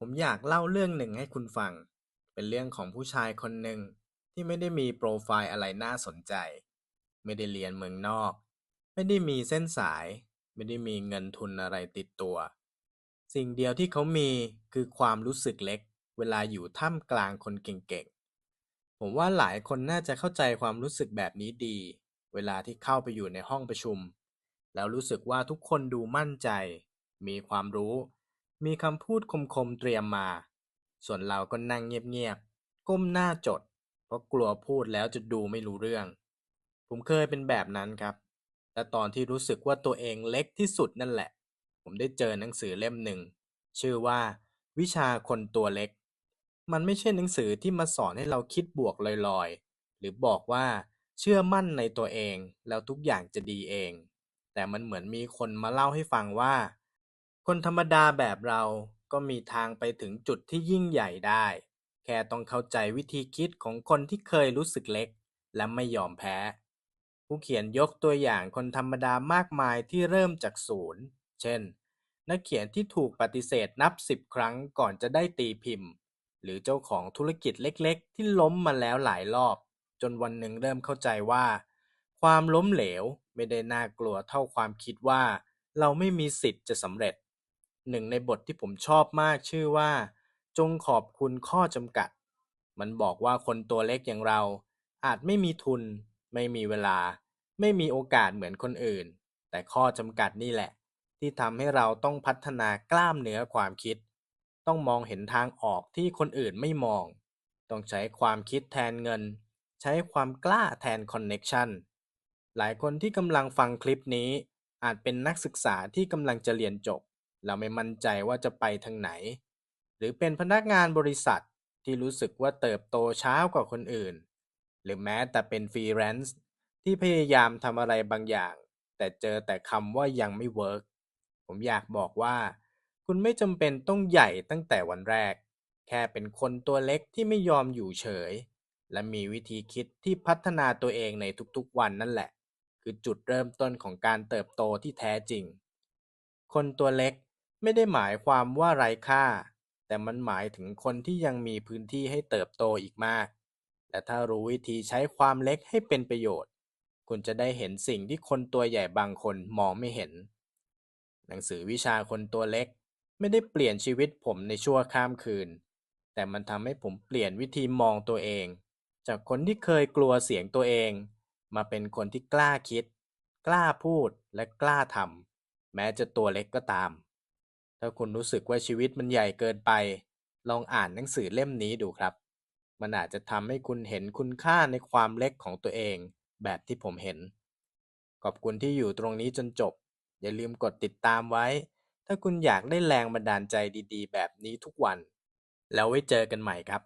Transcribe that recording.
ผมอยากเล่าเรื่องหนึ่งให้คุณฟัง เป็นเรื่องของผู้ชายคนหนึ่งที่ไม่ได้มีโปรไฟล์อะไรน่าสนใจ ไม่ได้เรียนเมืองนอก ไม่ได้มีเส้นสาย ไม่ได้มีเงินทุนอะไรติดตัว สิ่งเดียวที่เขามีคือความรู้สึกเล็ก เวลาอยู่ท่ามกลางคนเก่งๆ ผมว่าหลายคนน่าจะเข้าใจความรู้สึกแบบนี้ดี เวลาที่เข้าไปอยู่ในห้องประชุม แล้วรู้สึกว่าทุกคนดูมั่นใจ มีความรู้ มีคำพูดคมๆเตรียมมา ส่วนเราก็นั่งเงียบๆ ก้มหน้าจด เพราะกลัวพูดแล้วจะดูไม่รู้เรื่อง ผมเคยเป็นแบบนั้นครับ และตอนที่รู้สึกว่าตัวเองเล็กที่สุดนั่นแหละ ผมได้เจอหนังสือเล่มหนึ่ง ชื่อว่า วิชาคนตัวเล็ก มันไม่ใช่หนังสือที่มาสอนให้เราคิดบวกลอยๆ หรือบอกว่าเชื่อมั่นในตัวเองแล้วทุกอย่างจะดีเอง แต่มันเหมือนมีคนมาเล่าให้ฟังว่า คนธรรมดาแบบเราก็มีทางไปถึงจุดที่ยิ่งใหญ่ได้ แค่ต้องเข้าใจวิธีคิดของคนที่เคยรู้สึกเล็ก และไม่ยอมแพ้ ผู้เขียนยกตัวอย่างคนธรรมดามากมายที่เริ่มจากศูนย์ เช่น นักเขียนที่ถูกปฏิเสธนับสิบครั้งก่อนจะได้ตีพิมพ์ หรือเจ้าของธุรกิจเล็กๆ ที่ล้มมาแล้วหลายรอบ จนวันหนึ่งเริ่มเข้าใจว่า ความล้มเหลวไม่ได้น่ากลัวเท่าความคิดว่า เราไม่มีสิทธิ์จะสำเร็จ หนึ่งในบทที่ผมชอบมากชื่อว่า จงขอบคุณข้อจำกัด มันบอกว่าคนตัวเล็กอย่างเรา อาจไม่มีทุน ไม่มีเวลา ไม่มีโอกาสเหมือนคนอื่น แต่ข้อจำกัดนี่แหละ ที่ทำให้เราต้องพัฒนากล้ามเนื้อความคิด ต้องมองเห็นทางออกที่คนอื่นไม่มอง ต้องใช้ความคิดแทนเงิน ใช้ความกล้าแทนคอนเน็กชันหลายคนที่กำลังฟังคลิปนี้อาจเป็นนักศึกษาที่กำลังจะเรียนจบ เราไม่มั่นใจว่าจะไปทางไหน หรือเป็นพนักงานบริษัทที่รู้สึกว่าเติบโตช้ากว่าคนอื่น หรือแม้แต่เป็นฟรีแลนซ์ที่พยายามทำอะไรบางอย่าง แต่เจอแต่คำว่ายังไม่เวิร์กผมอยากบอกว่า คุณไม่จำเป็นต้องใหญ่ตั้งแต่วันแรก แค่เป็นคนตัวเล็กที่ไม่ยอมอยู่เฉย และมีวิธีคิดที่พัฒนาตัวเองในทุกๆวันนั่นแหละ คือจุดเริ่มต้นของการเติบโตที่แท้จริง คนตัวเล็ก ไม่ได้หมายความว่าไร้ค่า แต่มันหมายถึงคนที่ยังมีพื้นที่ให้เติบโตอีกมาก และถ้ารู้วิธีใช้ความเล็กให้เป็นประโยชน์ คุณจะได้เห็นสิ่งที่คนตัวใหญ่บางคนมองไม่เห็น หนังสือวิชาคนตัวเล็ก ไม่ได้เปลี่ยนชีวิตผมในชั่วข้ามคืน แต่มันทำให้ผมเปลี่ยนวิธีมองตัวเอง จากคนที่เคยกลัวเสียงตัวเอง มาเป็นคนที่กล้าคิด กล้าพูดและกล้าทำแม้จะตัวเล็กก็ตาม ถ้าคุณรู้สึกว่าชีวิตมันใหญ่เกินไป ลองอ่านหนังสือเล่มนี้ดูครับ มันอาจจะทำให้คุณเห็นคุณค่าในความเล็กของตัวเอง แบบที่ผมเห็น ขอบคุณที่อยู่ตรงนี้จนจบ อย่าลืมกดติดตามไว้ ถ้าคุณอยากได้แรงบันดาลใจดี ๆ แบบนี้ทุกวัน แล้วไว้เจอกันใหม่ครับ